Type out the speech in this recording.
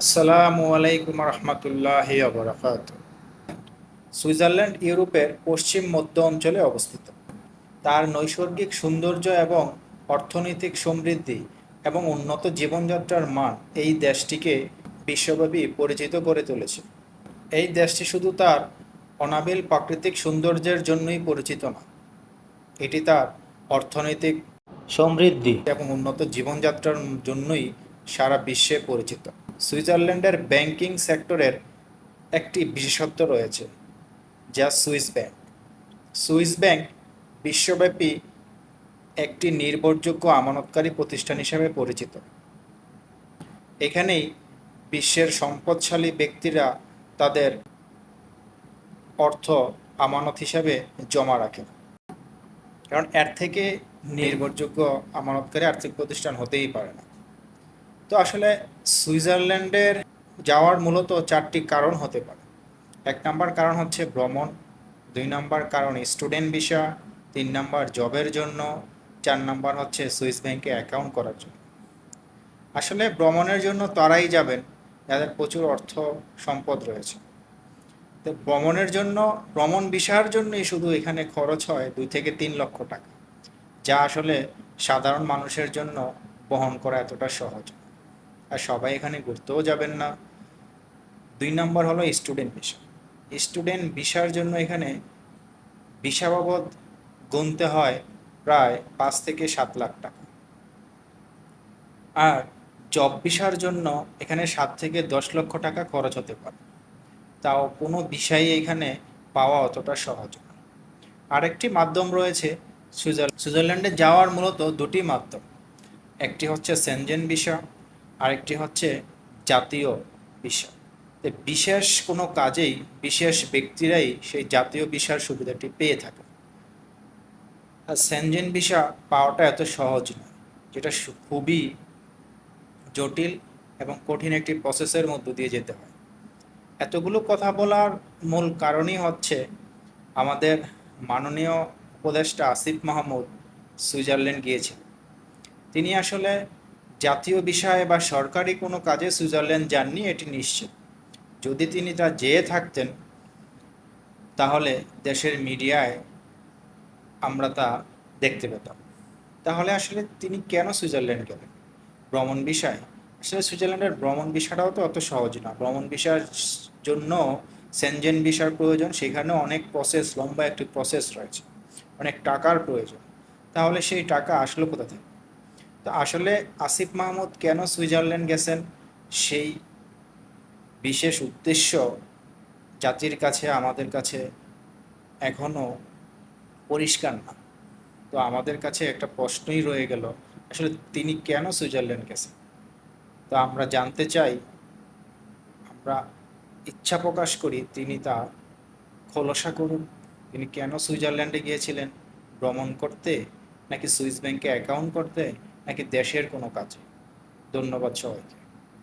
আসসালামু আলাইকুম রহমতুল্লাহ বরকাত সুইজারল্যান্ড ইউরোপের পশ্চিম মধ্য অঞ্চলে অবস্থিত। তার নৈসর্গিক সৌন্দর্য এবং অর্থনৈতিক সমৃদ্ধি এবং উন্নত জীবনযাত্রার মান এই দেশটিকে বিশ্বব্যাপী পরিচিত করে তুলেছে। এই দেশটি শুধু তার অনাবিল প্রাকৃতিক সৌন্দর্যের জন্যই পরিচিত না, এটি তার অর্থনৈতিক সমৃদ্ধি এবং উন্নত জীবনযাত্রার জন্যই সারা বিশ্বে পরিচিত। সুইজারল্যান্ডের ব্যাংকিং সেক্টরের একটি বিশেষত্ব রয়েছে, যা সুইস ব্যাংক। সুইস ব্যাংক বিশ্বব্যাপী একটি নির্ভরযোগ্য আমানতকারী প্রতিষ্ঠান হিসেবে পরিচিত। এখানেই বিশ্বের সম্পদশালী ব্যক্তিরা তাদের অর্থ আমানত হিসাবে জমা রাখেন। কারণ এর থেকে নির্ভরযোগ্য আমানতকারী আর্থিক প্রতিষ্ঠান হতেই পারে না। তো আসলে সুইজারল্যান্ডের যাওয়ার মূলত চারটি কারণ হতে পারে। এক নাম্বার কারণ হচ্ছে ভ্রমণ, দুই নাম্বার কারণ স্টুডেন্ট ভিসা, তিন নাম্বার জবের জন্য, চার নাম্বার হচ্ছে সুইস ব্যাংকে অ্যাকাউন্ট করার জন্য। আসলে ভ্রমণের জন্য তারাই যাবেন, যাদের প্রচুর অর্থ সম্পদ রয়েছে। তো ভ্রমণের জন্য, ভ্রমণ ভিসার জন্যই শুধু এখানে খরচ হয় দুই থেকে তিন লক্ষ টাকা, যা আসলে সাধারণ মানুষের জন্য বহন করা এতটা সহজ। আর সবাই এখানে ঘুরতেও যাবেন না। দুই নম্বর হলো স্টুডেন্ট ভিসা স্টুডেন্ট ভিসার জন্য এখানে ভিসা বাবদ গুনতে হয় প্রায় পাঁচ থেকে সাত লাখ টাকা। আর জব ভিসার জন্য এখানে সাত থেকে দশ লক্ষ টাকা খরচ হতে পারে। তাও কোনো বিষয়ে এখানে পাওয়া অতটা সহজ নয় আরেকটি মাধ্যম রয়েছে সুইজার সুইজারল্যান্ডে যাওয়ার মূলত দুটি মাধ্যম। একটি হচ্ছে সেনজেন ভিসা আরেকটি হচ্ছে জাতীয় বিষয়। বিশেষ কোনো কাজেই বিশেষ ব্যক্তিরাই সেই জাতীয় ভিসার সুবিধাটি পেয়ে থাকে। আর সেনজেন ভিসা পাওয়াটা এত সহজ নয়, যেটা খুবই জটিল এবং কঠিন একটি প্রসেসের মধ্য দিয়ে যেতে হয়। এতগুলো কথা বলার মূল কারণই হচ্ছে আমাদের মাননীয় উপদেষ্টা আসিফ মাহমুদ সুইজারল্যান্ড গিয়েছিলেন। তিনি আসলে জাতীয় বিষয়ে বা সরকারি কোনো কাজে সুইজারল্যান্ড যাননি, এটি নিশ্চিত। যদি তিনি তা যেয়ে থাকতেন, তাহলে দেশের মিডিয়ায় আমরা তা দেখতে পেতাম। তাহলে আসলে তিনি কেন সুইজারল্যান্ড গেলেন? ভ্রমণ বিষয়। আসলে সুইজারল্যান্ডের ভ্রমণ বিষয়টাও তো অত সহজ না। ভ্রমণ বিষয়ের জন্য সেনজেন বিষয়ের প্রয়োজন, সেখানে অনেক প্রসেস লম্বা একটি প্রসেস রয়েছে। অনেক টাকার প্রয়োজন। তাহলে সেই টাকা আসলো কোথা থেকে? তো আসলে আসিফ মাহমুদ কেন সুইজারল্যান্ড গেছেন? সেই বিশেষ উদ্দেশ্য জাতির কাছে, আমাদের কাছে এখনও পরিষ্কার না। তো আমাদের কাছে একটা প্রশ্নই রয়ে গেল, আসলে তিনি কেন সুইজারল্যান্ড গেছেন? তো আমরা জানতে চাই, আমরা ইচ্ছা প্রকাশ করি তিনি তা খোলসা করুন। তিনি কেন সুইজারল্যান্ডে গিয়েছিলেন? ভ্রমণ করতে নাকি সুইস ব্যাংকে অ্যাকাউন্ট করতে? নাকি দেশের কোনো কাজে? ধন্যবাদ সবাইকে।